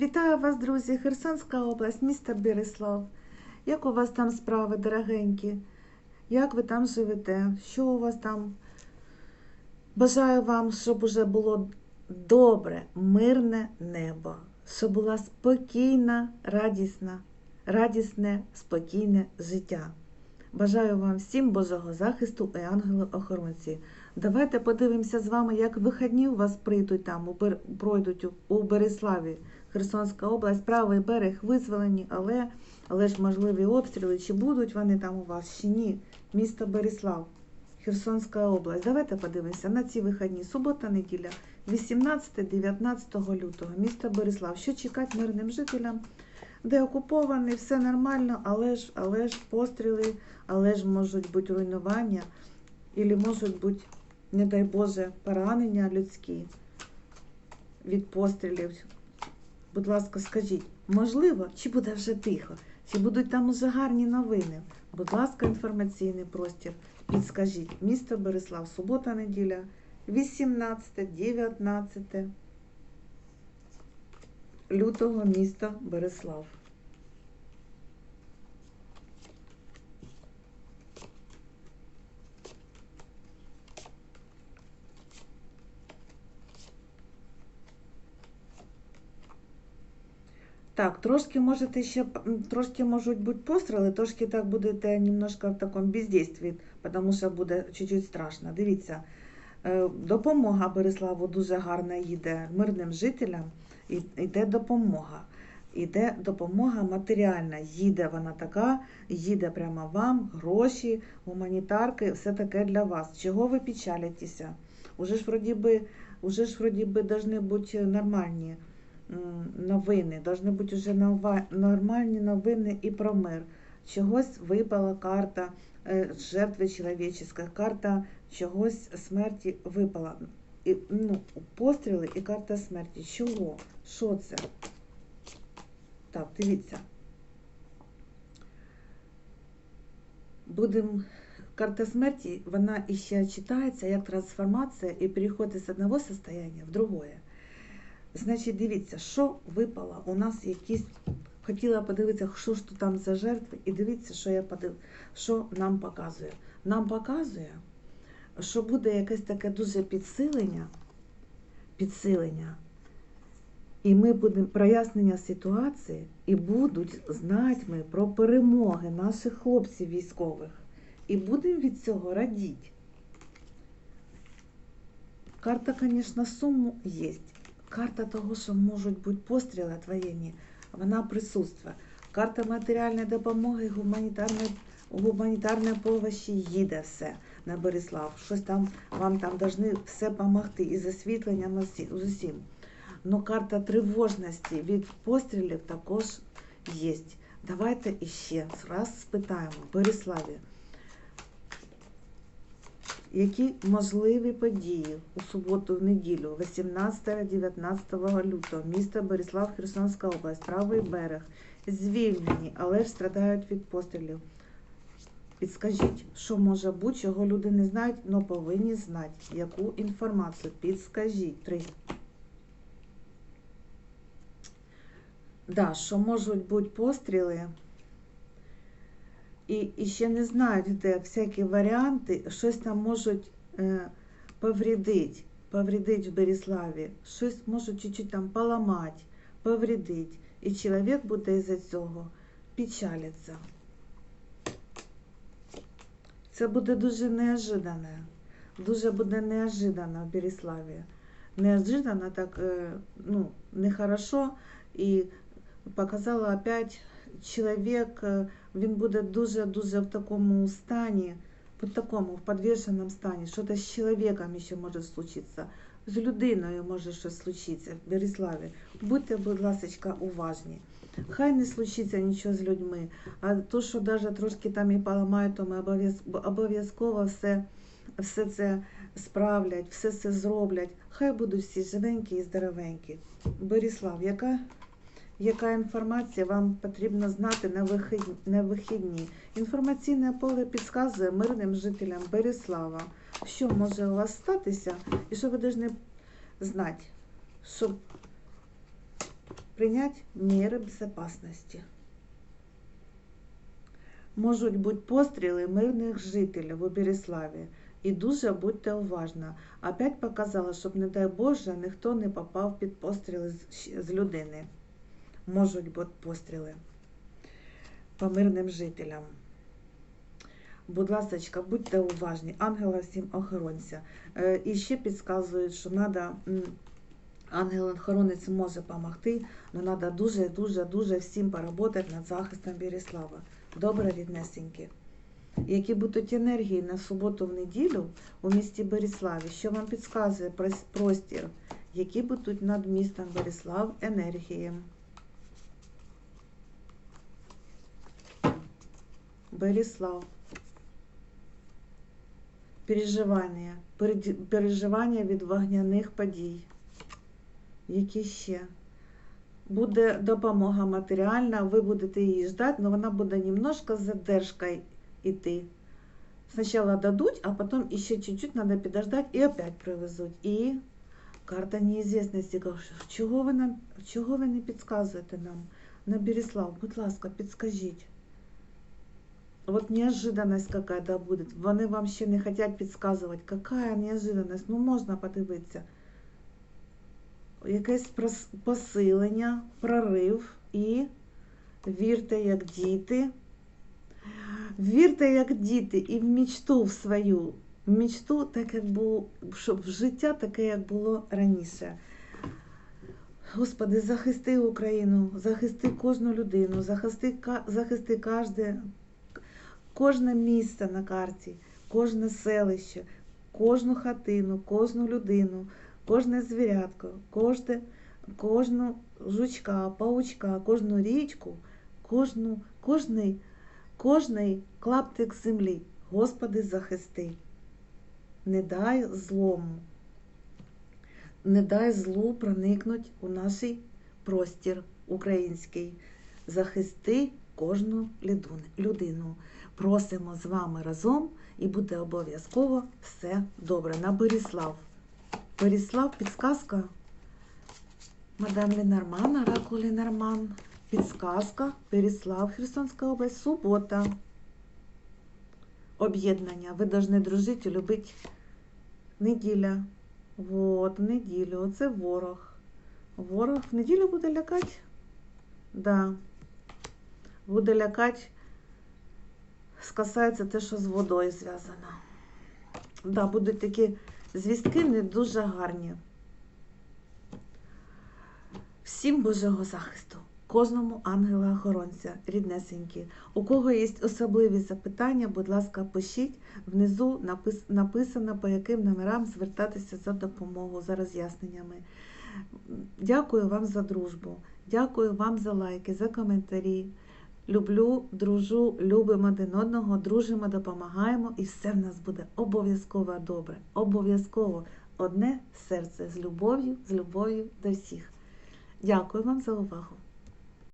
Вітаю вас, друзі! Херсонська область, місто Береслав. Як у вас там справи, дорогенькі? Як ви там живете? Що у вас там? Бажаю вам, щоб уже було добре, мирне небо, щоб була спокійна, радісна, радісне, спокійне життя. Бажаю вам всім Божого захисту і ангели-охоронці. Давайте подивимося з вами, як вихідні у вас прийдуть там, пройдуть у Береславі. Херсонська область, правий берег визволені, але, але ж можливі обстріли, чи будуть вони там у вас, чи ні. Місто Береслав, Херсонська область. Давайте подивимося на ці вихідні. Субота, неділя, 18-19 лютого. Місто Береслав. Що чекати мирним жителям? Де окупований, все нормально, але ж, але ж постріли, але ж можуть бути руйнування, і можуть бути, не дай Боже, поранення людські від пострілів. Будь ласка, скажіть, можливо, чи буде вже тихо, чи будуть там уже гарні новини? Будь ласка, інформаційний простір. Підскажіть, місто Береслав, субота, неділя, 18, 19 лютого місто Береслав. Так, трошки можете ще, трошки можуть бути постріли, трошки так будете немножко в такому бездействі, тому що буде чуть-чуть страшно. Дивіться, е, допомога Береславу дуже гарна їде мирним жителям, йде допомога. Іде допомога матеріальна, їде вона така, їде прямо вам, гроші, гуманітарки, все таке для вас. Чого ви печалитеся? Уже ж вроді би, уже ж вроді би должны бути нормальні новини, должны бути вже нормальні новини і про мир. Чогось випала карта е, жертви чоловічої, карта чогось смерті випала. І, ну, постріли і карта смерті. Чого? Що це? Так, дивіться. Будемо. Карта смерті, вона іще читається як трансформація і переходить з одного состояння в другое. Значить, дивіться, що випало. У нас якісь. Хотіла подивитися, що ж тут там за жертви, і дивіться, що я подив... що нам показує. Нам показує, що буде якесь таке дуже підсилення, підсилення, і ми будемо прояснення ситуації, і будуть знати ми про перемоги наших хлопців військових. І будемо від цього радіти. Карта, звісно, суму є. Карта того, що можуть бути постріли воєнні, вона присутствує. Карта матеріальної допомоги, гуманітарної, гуманітарної помощі їде все на Береслав. Щось там вам там повинні все допомогти і з освітленням з усім. Но карта тривожності від пострілів також є. Давайте іще раз спитаємо в Береславі. Які можливі події у суботу, в неділю, 18-19 лютого, місто Борислав, Херсонська область, правий берег, звільнені, але ж страдають від пострілів. Підскажіть, що може бути, чого люди не знають, але повинні знати. Яку інформацію? Підскажіть. Три. Да, що можуть бути постріли. І, і ще не знають, де всякі варіанти, щось там можуть е, повредити, повредити в Береславі, щось можуть чуть-чуть там поламати, повредити. І чоловік буде із-за цього печалиться. Це буде дуже неожиданно. Дуже буде неожиданно в Береславі. Неожиданно так, е, ну, нехорошо. І показала опять чоловік, він буде дуже-дуже в такому стані, в такому, в підвішеному стані. Що-то з чоловіком ще може случитися. З людиною може щось случитися в Береславі. Будьте, будь ласка, уважні. Хай не случиться нічого з людьми, а то, що навіть трошки там і поламають, то ми обов'язково все, все це справлять, все це зроблять. Хай будуть всі живенькі і здоровенькі. Борислав, яка яка інформація вам потрібно знати на вихідні. Інформаційне поле підказує мирним жителям Береслава, що може у вас статися і що ви повинні знати, щоб принять міри безпечності. Можуть бути постріли мирних жителів у Береславі. І дуже будьте уважні. Опять показала, щоб, не дай Боже, ніхто не попав під постріли з людини. Можуть бути постріли по мирним жителям. Будь ласка, будьте уважні. Ангела всім охоронця. Е, І ще підказують, що треба. Ангел-охоронець може допомогти, але треба дуже, дуже, дуже всім поработати над захистом Береслава. Добре, ріднесенькі. Які будуть енергії на суботу в неділю у місті Береславі, що вам підказує простір, які будуть над містом Береслав енергії. Береслав. Переживання. Переживання від вогняних подій. Які ще? Буде допомога матеріальна, ви будете її ждати, але вона буде немножко з задержкою йти. Спочатку дадуть, а потім ще чуть-чуть треба підождати і опять привезуть. І карта неізвісності. Кажу, Чого ви, нам, чого ви не підказуєте нам? На Береслав, будь ласка, підскажіть. Вот неожиданность какая-то буде. Вони вам ще не хочуть підказувати. Какая неожиданность? Ну можна подивитися. Якесь посилення, прорив і вірте, як діти. Вірте, як діти, і в мечту в свою. В мечту, так як було, щоб в життя таке, як було раніше. Господи, захисти Україну, захисти кожну людину, захисти, захисти кожне, кожне місце на карті, кожне селище, кожну хатину, кожну людину, кожне звірятко, кожне, кожну жучка, паучка, кожну річку, кожну, кожний, кожний клаптик землі. Господи, захисти. Не дай злому, не дай злу проникнуть у наш простір український. Захисти кожну людину. Просимо з вами разом і буде обов'язково все добре. На Беріслав. Беріслав, підсказка. Мадам Ленорман, Оракул Ленорман. Підсказка. Беріслав, Херсонська область, субота. Об'єднання. Ви повинні дружити і любити. Неділя. Вот, в неділю. Оце ворог. Ворог в неділю буде лякати? Да. Буде лякати. Скасається те, що з водою зв'язано. Да, будуть такі звістки не дуже гарні. Всім Божого захисту, кожному ангела-охоронця, ріднесенькі. У кого є особливі запитання, будь ласка, пишіть. Внизу напис- написано, по яким номерам звертатися за допомогою, за роз'ясненнями. Дякую вам за дружбу, дякую вам за лайки, за коментарі. Люблю, дружу, любимо один одного, дружимо, допомагаємо, і все в нас буде обов'язково добре. Обов'язково одне серце з любов'ю, з любов'ю до всіх. Дякую вам за увагу.